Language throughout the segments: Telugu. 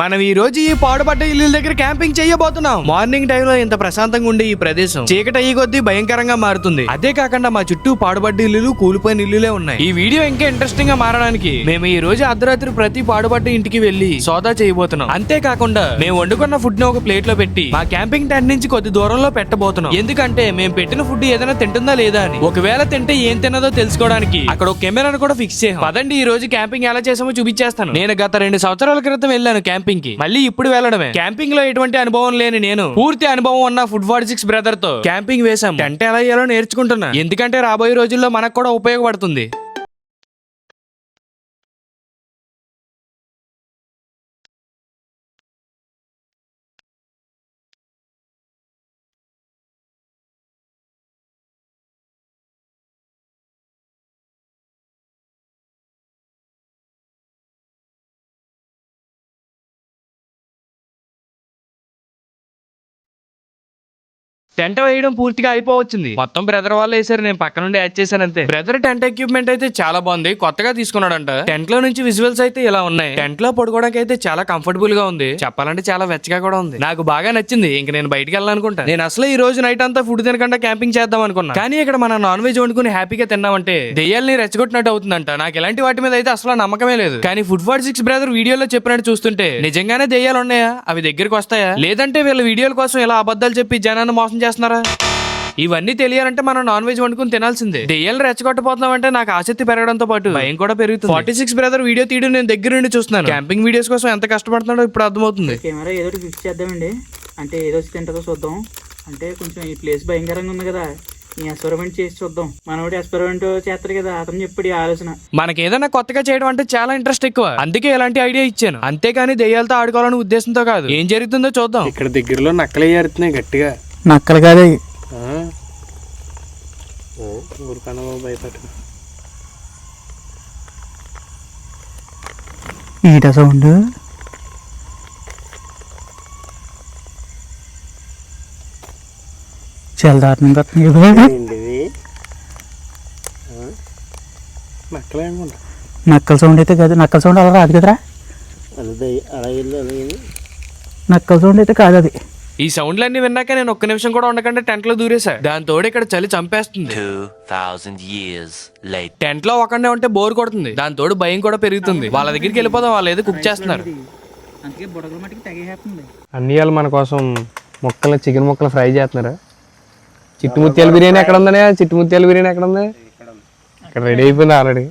మనం ఈ రోజు ఈ పాడుపడ్డ ఇల్లుల దగ్గర క్యాంపింగ్ చేయబోతున్నాం. మార్నింగ్ టైంలో ఇంత ప్రశాంతంగా ఉండే ఈ ప్రదేశం చీకటి అయ్యి కొద్దీ భయంకరంగా మారుతుంది. అదే కాకుండా మా చుట్టూ పాడుపడ్డ ఇల్లులు కూలిపోయిన ఇల్లులే ఉన్నాయి. ఈ వీడియో ఇంకా ఇంట్రెస్టింగ్గా మారడానికి మేము ఈ రోజు అర్ధరాత్రి ప్రతి పాడుపడ్డ ఇంటికి వెళ్ళి సోదా చేయబోతున్నాం. అంతేకాకుండా మేము వండుకున్న ఫుడ్ని ఒక ప్లేట్లో పెట్టి మా క్యాంపింగ్ టెంట్ నుంచి కొద్ది దూరంలో పెట్టబోతున్నాం. ఎందుకంటే మేము పెట్టిన ఫుడ్ ఏదైనా తింటుందా లేదా అని. ఒకవేళ తింటే ఏం తిన్నదో తెలుసుకోవడానికి అక్కడ ఒక కెమెరాను కూడా ఫిక్స్ చేయం పదండి ఈ రోజు క్యాంపింగ్ ఎలా చేసామో చూపించేస్తాను. నేను గత రెండు సంవత్సరాల క్రితం వెళ్ళాను క్యాంపింగ్ కి మళ్ళీ ఇప్పుడు వెళ్ళడమే. క్యాంపింగ్లో ఎటువంటి అనుభవం లేని నేను. పూర్తి అనుభవం ఉన్న ఫుడ్ ఫార్టీ సిక్స్ బ్రదర్తో క్యాంపింగ్ వేసాం టెంట్ ఎలా వేయాలో నేర్చుకుంటున్నా. ఎందుకంటే రాబోయే రోజుల్లో మనకు కూడా ఉపయోగపడుతుంది. టెంట్ వేయడం పూర్తిగా అయిపోవచ్చింది. మొత్తం బ్రదర్ వాళ్ళు వేసారు నేను పక్క నుండి యాడ్ చేశాను అంతే. బ్రదర్ టెంట్ ఎక్విప్మెంట్ అయితే చాలా బాగుంది. కొత్తగా తీసుకున్నాడంట. టెంట్లో నుంచి విజువల్స్ అయితే ఇలా ఉన్నాయి. టెంట్లో పడుకోవడానికి అయితే చాలా కంఫర్టబుల్గా ఉంది. చెప్పాలంటే చాలా వెచ్చగా కూడా ఉంది. నాకు బాగా నచ్చింది. ఇంక నేను బయటికి వెళ్ళాలనుకుంటా. నేను అసలు ఈ రోజు నైట్ అంతా ఫుడ్ తినకుండా క్యాంపింగ్ చేద్దాం అనుకున్నా. కానీ ఇక్కడ మనం నాన్ వెజ్ వండుకుని హ్యాపీగా తిన్నామంటే దెయ్యాల్ని రెచ్చగొట్టినట్టు అవుతుందంట. నాకు ఎలాంటి వాటి మీద అయితే అసలు నమ్మకమే లేదు. కానీ ఫుడ్ ఫార్ సిక్స్ బ్రదర్ వీడియోలో చెప్పినట్టు చూస్తుంటే నిజంగానే దెయ్యాలు ఉన్నాయా అవి దగ్గరికి వస్తాయా? లేదంటే వీళ్ళ వీడియోల కోసం ఇలా అబద్ధాలు చెప్పి జనాన్ని మోసం చేస్తున్నారా? ఇవన్నీ తెలియాలంటే మనం నాన్ వెజ్ వండుకుని తినాల్సిందే. దెయ్యాలు రెచ్చగొట్టబోతున్నాం అంటే నాకు ఆసక్తి పెరగడంతో పాటు భయం కూడా పెరుగుతుంది. ఫార్టీ సిక్స్ బ్రదర్ వీడియో తీయడం నేను దగ్గర నుండి చూస్తున్నాను. క్యాంపింగ్ వీడియోస్ కోసం ఎంత కష్టపడుతున్నాడో ఇప్పుడు అర్థమవుతుంది. కెమెరా ఏదో ఫిక్స్ చేద్దామండి. అంటే ఏదో వచ్చి తింటుందో చూద్దాం. అంటే కొంచెం ఈ ప్లేస్ భయంకరంగా ఉంది కదా. ఈ ఎక్స్పెరిమెంట్ చేసి చూద్దాం. మనోడు ఎక్స్పెరిమెంట్ చేస్తాడు కదా. అతను చెప్పాడు ఈ ఆలోచన. మనకి ఏదైనా కొత్తగా చేయడం అంటే చాలా ఇంట్రెస్ట్ ఎక్కువ. అందుకే ఇలాంటి ఐడియా ఇచ్చాను. అంతేగాని దెయ్యాలతో ఆడుకోవాలనే ఉద్దేశంతో కాదు. ఏం జరుగుతుందో చూద్దాం. ఇక్కడ దగ్గరలో నక్కలు ఏరుతున్నాయి గట్టిగా. నక్కలు కాదు ఊరికన్నా ఈట సౌండ్. చాలా దారుణంగా? నక్కలు సౌండ్ అయితే కాదు నక్కల సౌండ్ అలా రాదు కదరా. నక్కల సౌండ్ అయితే కాదు అది. ఈ సౌండ్లన్నీ విన్నాక నేను ఒక్క నిమిషం కూడా ఉండకుండా టెంట్లో దూరేసా దాని తోడు ఇక్కడ చలి చంపేస్తుంది. 2,000 years later. టెంట్లో ఒకనే ఉంటే బోర్ కొడుతుంది. దాని తోడు భయం కూడా పెరుగుతుంది. వాళ్ళ దగ్గరికి వెళ్ళిపోదాం వాళ్ళు ఏదో కుక్ చేస్తున్నారు. అందుకే బుడగల మట్టికి తెగేస్తుంది అన్నయ్యాలు మన కోసం ముక్కలు చికెన్ ముక్కలు ఫ్రై చేస్తున్నారు. చిట్టుముత్యాల బిర్యానీ ఎక్కడ ఉందనే? చిట్టుముత్యాల బిర్యానీ ఎక్కడ ఉంది? ఇక్కడ రెడీ అయిపోయింది ఆల్రెడీ.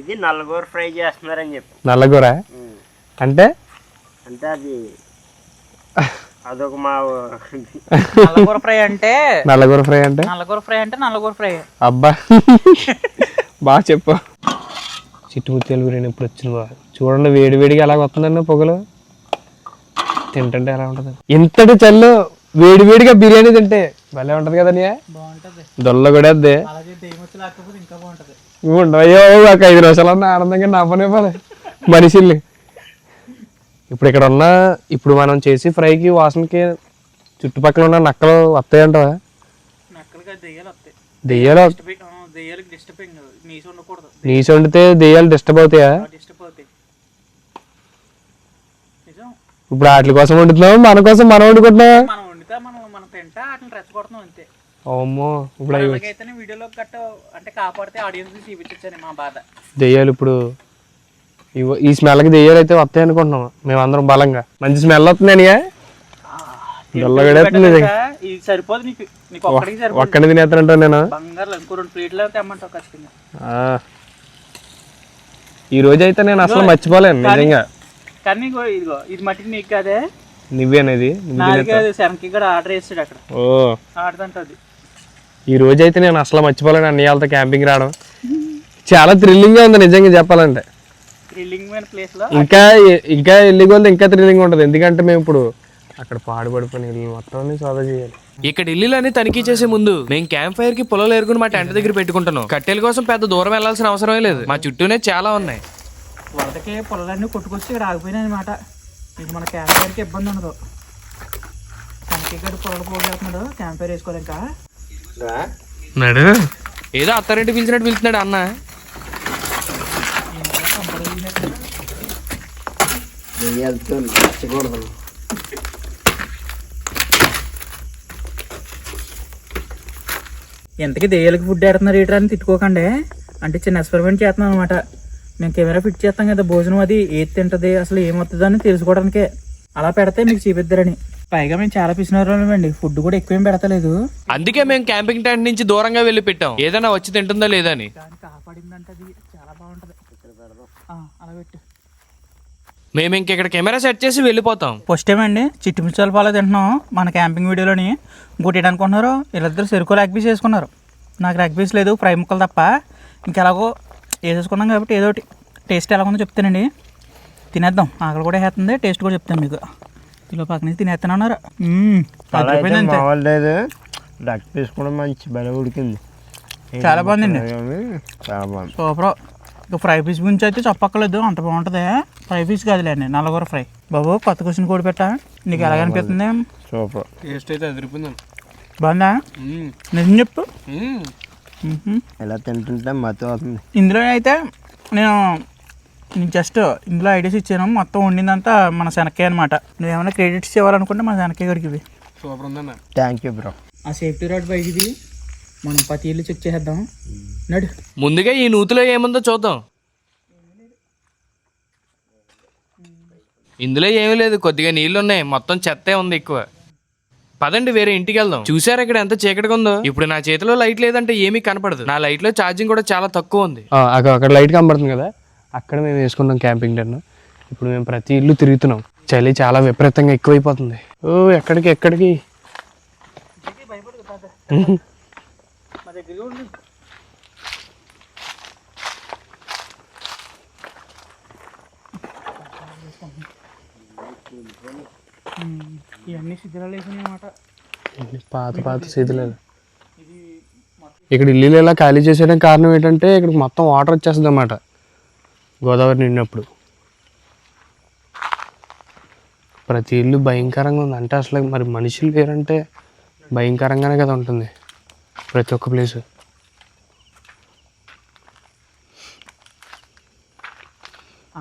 ఇది నల్లగూర ఫ్రై చేస్తున్నారని చెప్పి. నల్లగూర? అంటే? అంటే అది అదొక మా నల్లగూర ఫ్రై అంటే నల్లగూర ఫ్రై అంటే? నల్లగూర ఫ్రై అంటే నల్లగూర ఫ్రై. అబ్బా. బాగా చెప్పు. చిట్టుముత్యాల బిర్యానీ ఇప్పుడు వచ్చింది బాగా చూడండి వేడి వేడిగా ఎలా వస్తుందండి పొగలు? తింటుంటే ఎలా ఉంటుంది? ఇంతటి చల్లు వేడి వేడిగా బిర్యానీ తింటే భలే ఉంటది కదా దొల్ల కూడా అలాగే బాగుంటది. ఉండవయ్యో ఒక ఐదు నిమిషాలు అన్న ఆనందంగా నవ్వనే పని మనిషిల్ని. ఇప్పుడు ఇక్కడ ఉన్న ఇప్పుడు మనం చేసి ఫ్రైకి వాసనకి చుట్టుపక్కల ఉన్న నక్కలు వస్తాయంటవా నక్కలుగా దెయ్యాలు వస్తాయి. దెయ్యాలు నీసు వండితే దెయ్యాలు డిస్టర్బ్ అవుతాయా? ఇప్పుడు వాటి కోసం వండుతున్నాం మన కోసం మనం వండుకుంటున్నాం అమ్మో ఇప్పుడు వీడియోలో అంటే కాపాడితే ఆడియన్స్ చూపించని మా బాధ. దెయ్యాలు ఇప్పుడు ఈ స్మెల్కి దెయ్యాలు అయితే వస్తాయి అనుకుంటున్నాం. మేమందరం బలంగా. మంచి స్మెల్ వస్తుందని ఒక్కడిని తినేస్తానంటా నేను. ఈ రోజు అయితే నేను అసలు మర్చిపోలేను నిజంగా. కానీ ఇదిగో ఇది నీకు కాదే? నువ్వేనేది ఆర్డర్ చేస్తాడు అక్కడ. ఓ. ఆడుతుంటది ఈ రోజు అయితే నేను అసలు మర్చిపోలేను అన్నయ్యలతో క్యాంపింగ్ రావడం. చాలా థ్రిల్లింగ్గా ఉంది నిజంగా చెప్పాలంటే. ఇంకా ఇంకా వెళ్ళి కొద్ది ఇంకా థ్రిల్లింగ్ ఉంటుంది. ఎందుకంటే మేము ఇప్పుడు అక్కడ పాడుపడిపోయిన ఇల్లు మొత్తం సోదా చేయాలి. ఇక్కడ ఇల్లులన్నీ తనిఖీ చేసే ముందు మేము క్యాంప్ ఫైర్కి పొలాలు ఏరుకుని మా టెంట్ దగ్గర పెట్టుకుంటున్నాం. కట్టెల కోసం పెద్ద దూరం వెళ్ళాల్సిన అవసరమే లేదు. మా చుట్టూనే చాలా ఉన్నాయి. వరదకి పొలాలన్నీ కొట్టుకొచ్చి ఇక్కడ ఆగిపోయినాయి అనమాట ఇంక మన క్యాంప్ ఫైర్కి ఇబ్బంది ఉండదు. శనకి గడి పొలాలు పోగేస్తున్నాడు క్యాంప్ ఫైర్ వేసుకోవాలి ఇంకా. నడు. ఏదో అత్తారింటి పిలిచినట్టు పిలుస్తున్నాడు అన్న. వెళ్తూ నచ్చకూడదు. ఎంతకి దెయ్యాలకి ఫుడ్ ఎడుతున్నారు ఏంట్రా అని తిట్టుకోకండి. అంటే చిన్న ఎక్స్పెరిమెంట్ చేస్తున్నాం అనమాట మేము కెమెరా ఫిట్ చేస్తాం కదా భోజనం అది ఏది తింటది అసలు ఏమవుతుంది అని తెలుసుకోవడానికే. అలా పెడితే మీకు చూపిద్దరని. పైగా మేము చాలా పిసినారండి ఫుడ్ కూడా ఎక్కువేం పెడతలేదు. అందుకే మేము క్యాంపింగ్ టెంట్ నుంచి దూరంగా వెళ్ళి పెట్టాం. ఏదైనా వచ్చి తింటుందా లేదా అని. దాన్ని కాపాడిందంటే అది చాలా బాగుంటది. అలా పెట్టు. మేము ఇంక ఇక్కడ కెమెరా సెట్ చేసి వెళ్ళిపోతాం. ఫస్ట్ టైం అండి చిట్టి ముచ్చాల పాలు తింటున్నాం. మన క్యాంపింగ్ వీడియోలోని ఇంకోటి అనుకుంటున్నారు వీళ్ళిద్దరు చెరుకు లెగ్ పీస్ వేసుకున్నారు నాకు లెగ్ పీస్ లేదు ఫ్రై ముక్కలు తప్ప. ఇంకెలాగో వేసేసుకున్నాం కాబట్టి ఏదో ఒకటి. టేస్ట్ ఎలా ఉందో చెప్తానండి. తినేద్దాం. ఆకలి కూడా వేస్తుంది టేస్ట్ కూడా చెప్తాను మీకు. కిలో పక్క నుంచి తినేస్తానన్నారు పీస్ కూడా మంచి బలి ఉడికింది. చాలా బాగుందండి. చాలా బాగుంది. సూపర్. ఇక ఫ్రై పీస్ గురించి అయితే చెప్పక్కర్లేదు. అంత బాగుంటుంది. ఫ్రై పీస్ కాదులేండి నల్లగూర ఫ్రై. బాబు కొత్త క్వశ్చన్ కూడా పెట్టా. నీకు ఎలా అనిపిస్తుంది సూపర్. టేస్ట్ అయితే అదిరిపోయింది బాగుందా? నిజం చెప్పు. ఇలా తింటుంటే మతి అవుతుంది ఇందులో అయితే నేను నేను జస్ట్ ఇందులో ఐడియాస్ ఇచ్చాను. మొత్తం వండిందంతా మన శనక్కాయ అనమాట నువ్వేమైనా క్రెడిట్స్ ఇవ్వాలనుకుంటే మన శనక్కాయ గడికి ఇవి సూపర్ ఉందన్న థ్యాంక్ యూ బ్రో ఆ సేఫ్టీ రాడ్ బైక్ ఇది. మనం ప్రతి ఇల్లు చెక్ చేసేద్దాం నడు. ముందుగా ఈ నూతిలో ఏముందో చూద్దాం. ఇందులో ఏమీ లేదు కొద్దిగా నీళ్ళు ఉన్నాయి మొత్తం చెత్తే ఉంది ఎక్కువ. పదండి వేరే ఇంటికి వెళ్దాం. చూసారా ఇక్కడ ఎంత చీకటిగా ఉందో? ఇప్పుడు నా చేతిలో లైట్ లేదంటే ఏమీ కనపడదు. నా లైట్లో ఛార్జింగ్ కూడా చాలా తక్కువ ఉంది. అక్కడ అక్కడ లైట్ కనబడుతుంది కదా? అక్కడ మేము వేసుకున్నాం క్యాంపింగ్ టెన్ ఇప్పుడు మేము ప్రతి ఇల్లు తిరుగుతున్నాం. చలి చాలా విపరీతంగా ఎక్కువైపోతుంది. ఓ ఎక్కడికి ఎక్కడికి? ఇవన్నీ అన్నమాట. పాత పాత శీతలాలు ఇక్కడ ఇల్లు ఇలా ఖాళీ చేసేయడానికి కారణం ఏంటంటే ఇక్కడ మొత్తం వాటర్ వచ్చేస్తుంది అన్నమాట. గోదావరి నిండినప్పుడు. ప్రతి ఇల్లు భయంకరంగా ఉంది అంటే అసలు మరి మనుషులు వేరంటే భయంకరంగానే కదా ఉంటుంది. ప్రతి ఒక్క ప్లేస్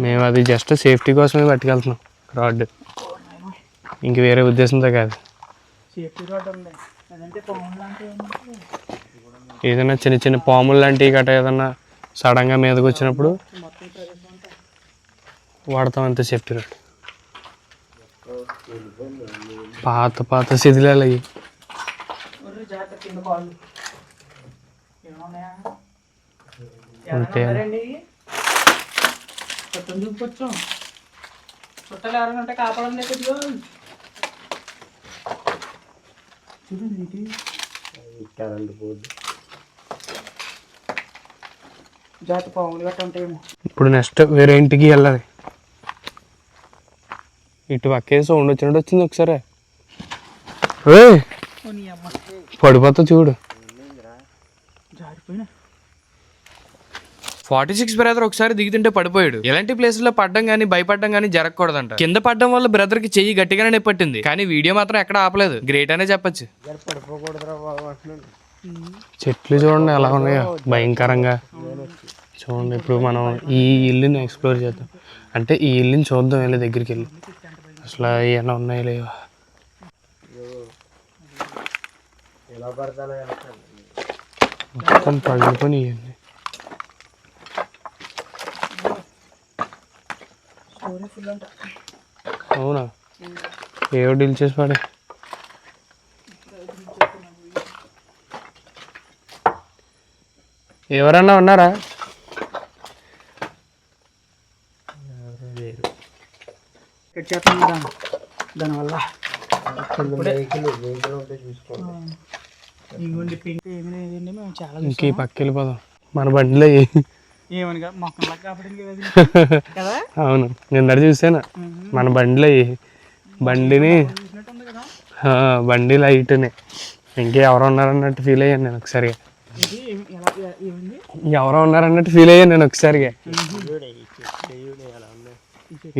మేము అది జస్ట్ సేఫ్టీ కోసమే పట్టుకెళ్తున్నాం రాడ్ ఇంక వేరే ఉద్దేశంతో కాదు. ఏదైనా చిన్న చిన్న పాములు లాంటివి గట్రా ఏదన్నా సడన్గా మీదకి వచ్చినప్పుడు వాడతాం అంతే సేఫ్టీ రాడ్ పాత పాత శిథిలాలు అవి జాగ్రత్త కింద కాళ్ళు ఏమన్నాయా. ఎవరండి చూపుకొచ్చు చుట్టాలు ఎవరైనా ఉంటే కాపాడండి కొద్దిగా చూడండి ఇది కరెంట్ పోద్ది జాతి పాములు గట్ట ఉంటాయేమో. ఇప్పుడు నెక్స్ట్ వేరే ఇంటికి వెళ్ళాలి. ఇటు పక్కే సౌండ్ వచ్చినట్టు వచ్చింది ఒకసారి. పడిపోతా చూడు. జారిపోయినా. ఫార్టీ సిక్స్ బ్రదర్ ఒకసారి దిగుతుంటే పడిపోయాడు. ఇలాంటి ప్లేస్లో పడ్డం గానీ భయపడడం గానీ జరగకూడదంట. కింద పడ్డం వల్ల బ్రదర్కి చెయ్యి గట్టిగానే నొప్పట్టింది. కానీ వీడియో మాత్రం ఎక్కడ ఆపలేదు. గ్రేట్ అనే చెప్పొచ్చు. చెట్లు చూడండి ఎలా ఉన్నాయో. భయంకరంగా. చూడండి ఇప్పుడు మనం ఈ ఇల్లుని ఎక్స్ప్లోర్ చేద్దాం. అంటే ఈ ఇల్లుని చూద్దాం వెళ్ళి దగ్గరికి వెళ్ళి. అసలు ఏమైనా ఉన్నాయో లేవా. ఎలా పడతానో మొత్తం పగిలిపోయి ఫుల్ అంట అవునా? ఏవో డీల్ చేసి పడే. ఎవరన్నా ఉన్నారా? కట్ చేస్తాను దాని దానివల్ల. ఇంకోండి పింక్ ఏమి లేదండి మేము చాలా ఇంక ఈ పక్క వెళ్ళిపోదాం. మన బండిలో ఏమనిగా మొక్కలా కదా అవును. నేను నడి చూసాను. మన బండిలో బండిని బండి లైట్నే. ఇంకెవరో ఉన్నారన్నట్టు ఫీల్ అయ్యాను నేను ఒకసారిగా. ఎవరో ఉన్నారన్నట్టు ఫీల్ అయ్యాను నేను ఒకసారిగా.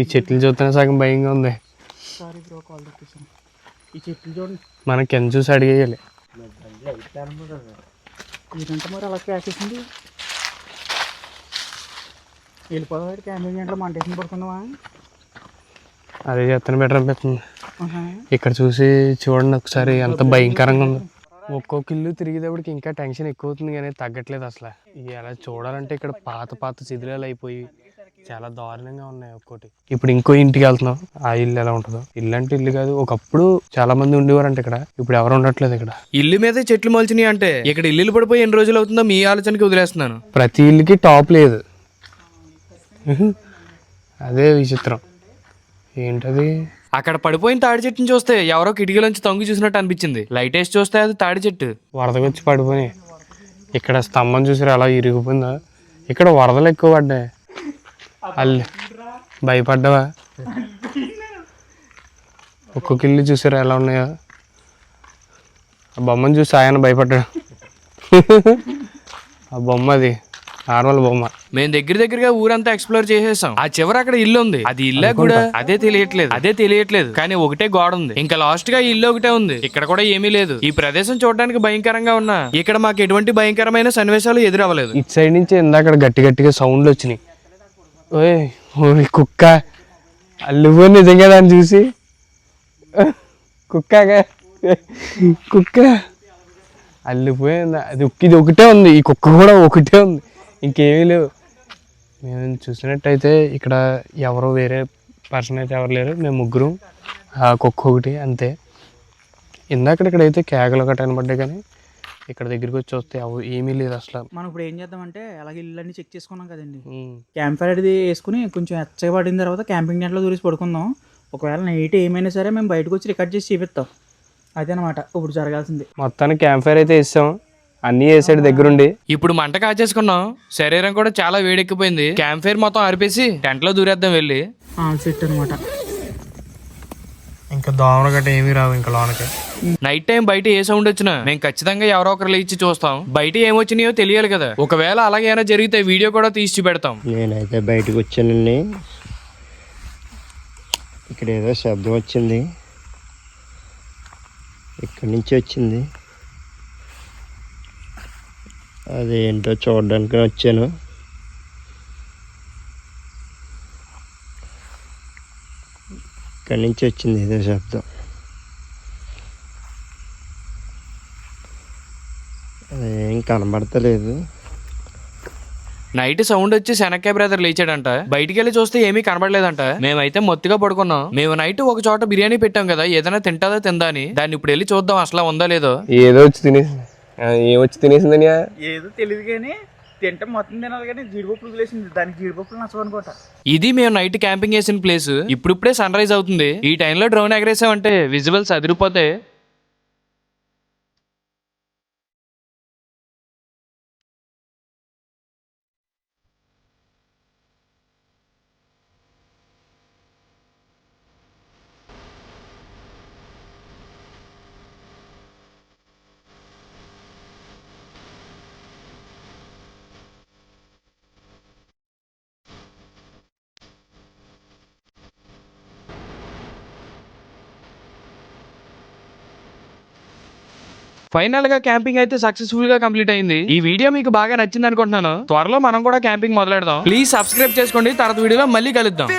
ఈ చెట్లు చూస్తేనే సగం భయంగా ఉంది. సారీ బ్రో కాల్ తెప్పిస్తాను ఈ చెట్లు చూడండి. మన కింద చూసి అడిగేయాలి. ఇదంతా మరి అలా క్యాచేసింది వెళ్ళిపోదాం క్యాంపింగ్ గంటలో మంటేసిన పడుకుందామా? అదే చేస్తాను బెటర్ అనిపిస్తుంది. ఇక్కడ చూసి చూడండి ఒకసారి ఎంత భయంకరంగా ఉందో. ఒక్కొక్క ఇల్లు తిరిగేటప్పటికి ఇంకా టెన్షన్ ఎక్కువ అవుతుంది కానీ తగ్గట్లేదు అసలు. ఇవి ఎలా చూడాలంటే ఇక్కడ పాత పాత శిథిలాలు అయిపోయి చాలా దారుణంగా ఉన్నాయి ఒక్కోటి. ఇప్పుడు ఇంకో ఇంటికి వెళ్తున్నాం. ఆ ఇల్లు ఎలా ఉంటుందో. ఇల్లు అంటే ఇల్లు కాదు. ఒకప్పుడు చాలా మంది ఉండేవారంట ఇక్కడ. ఇప్పుడు ఎవరు ఉండట్లేదు ఇక్కడ. ఇల్లు మీద చెట్లు మొలిచినాయి అంటే ఇక్కడ ఇల్లు పడిపోయి ఎన్ని రోజులు అవుతుందో మీ ఆలోచనకి వదిలేస్తున్నాను. ప్రతి ఇల్లుకి టాప్ లేదు. అదే విచిత్రం. ఏంటది? అక్కడ పడిపోయిన తాడి చెట్టుని చూస్తే ఎవరో కిటికీలోంచి తొంగి చూసినట్టు అనిపించింది. లైట్ వేసి చూస్తే అది తాడి చెట్టు. వరదకు వచ్చి పడిపోయి ఇక్కడ స్తంభం చూసారు అలా ఇరిగిపోయిందా? ఇక్కడ వరదలు ఎక్కువ పడ్డాయి. అల్లి భయపడ్డావా? ఒక్కొక్క ఇల్లు చూసారు ఎలా ఉన్నాయో? ఆ బొమ్మను చూసి ఆయన భయపడ్డాడు. ఆ బొమ్మ అది నార్మల్ బొమ్మ. మేము దగ్గర దగ్గరగా ఊరంతా ఎక్స్ప్లోర్ చేసేసాం. ఆ చివర అక్కడ ఇల్లు ఉంది. అది ఇల్లే కూడా? అదే తెలియట్లేదు. అదే తెలియట్లేదు. కానీ ఒకటే గోడ ఉంది. ఇంకా లాస్ట్గా ఇల్లు ఒకటే ఉంది. ఇక్కడ కూడా ఏమీ లేదు. ఈ ప్రదేశం చూడడానికి భయంకరంగా ఉన్నా. ఇక్కడ మాకు ఎటువంటి భయంకరమైన సన్నివేశాలు ఎదురవ్వలేదు. ఇటు సైడ్ నుంచి ఇందాక గట్టి గట్టిగా సౌండ్లు వచ్చినాయి. ఓయ్ ఓయ్ కుక్క. అల్లువు నిజంగా దాన్ని చూసి? కుక్కగా కుక్క. అల్లిపోయింది అది ఇది ఒకటే ఉంది. ఈ కుక్క కూడా ఒకటే ఉంది. ఇంకేమీ లేవు. మేము చూసినట్టయితే ఇక్కడ ఎవరు వేరే పర్సన్ అయితే ఎవరు లేరు. మేము ముగ్గురు. ఆ కుక్క ఒకటి అంతే. ఇందాక ఇక్కడైతే కేకలు ఒకటి అనబడ్డాయి కానీ ఇక్కడ దగ్గరికి వచ్చి వస్తే అవి ఏమీ లేదు అసలు. మనం ఇప్పుడు ఏం చేద్దామంటే అలాగే ఇల్లు అన్ని చెక్ చేసుకున్నాం కదండి. క్యాంప్ ఫైర్ అది వేసుకుని కొంచెం ఎచ్చగా పడిన తర్వాత క్యాంపింగ్ టెంట్లో దూరేసి పడుకుందాం. ఒకవేళ నైట్ ఏమైనా సరే మేము బయటకు వచ్చి రికార్డ్ చేసి చూపిస్తాం. అదేనమాట ఇప్పుడు జరగాల్సింది. మొత్తానికి క్యాంప్ ఫైర్ అయితే ఇస్తాం అన్నీ వేసాడు దగ్గరుండి. ఇప్పుడు మంట కాచేసుకున్నాం. శరీరం కూడా చాలా వేడెక్కిపోయింది. క్యాంప్ ఫైర్ మొత్తం ఆరిపేసి టెంట్లో దూరేద్దాం వెళ్ళి. అనమాట ఇంకా దోమలు గట్ట ఏమీ రావు ఇంకా లోనకి. నైట్ టైం బయట ఏ సౌండ్ వచ్చినా మేము ఖచ్చితంగా ఎవరో ఒకరు లేచి చూస్తాం. బయట ఏమొచ్చినాయో తెలియాలి కదా. ఒకవేళ అలాగే ఏమైనా జరిగితే వీడియో కూడా తీసి చూపెడతాం. నేనైతే బయటకు వచ్చానండి. ఇక్కడ ఏదో శబ్దం వచ్చింది. ఇక్కడి నుంచి వచ్చింది. అదేంటో చూడడానికి వచ్చాను. ఇక్కడి నుంచి వచ్చింది ఏదో శబ్దం. అదేం కనబడతలేదు. నైట్ సౌండ్ వచ్చి శనక్కాయ బ్రదర్ లేచాడంట. బయటికి వెళ్ళి చూస్తే ఏమీ కనబడలేదంట. మేమైతే మొత్తుగా పడుకున్నాం. మేము నైట్ ఒక చోట బిర్యానీ పెట్టాం కదా ఏదైనా తింటాదో తిందా అని. దాన్ని ఇప్పుడు వెళ్ళి చూద్దాం అసలు ఉందా లేదో. ఏదో వచ్చి తినేసి ఏం వచ్చి తినేసిందని ఏదో తెలియదు కానీ తింటే మొత్తం తినాలి కానీ జీడిపప్పులు వేసింది దానికి జీడిపప్పులు నచ్చవనుకోట ఇది మేము నైట్ క్యాంపింగ్ చేసిన ప్లేస్. ఇప్పుడిప్పుడే సన్ రైజ్ అవుతుంది. ఈ టైంలో డ్రోన్ ఎగరేసామంటే విజువల్స్ అదిరిపోతే ఫైనల్గా క్యాంపింగ్ అయితే సక్సెస్ఫుల్గా కంప్లీట్ అయింది. ఈ వీడియో మీకు బాగా నచ్చింది అనుకుంటున్నాను. త్వరలో మనం కూడా క్యాంపింగ్ మొదలెడదాం. ప్లీజ్ సబ్స్క్రైబ్ చేసుకోండి. తర్వాత వీడియోలో మళ్ళీ కలుద్దాం.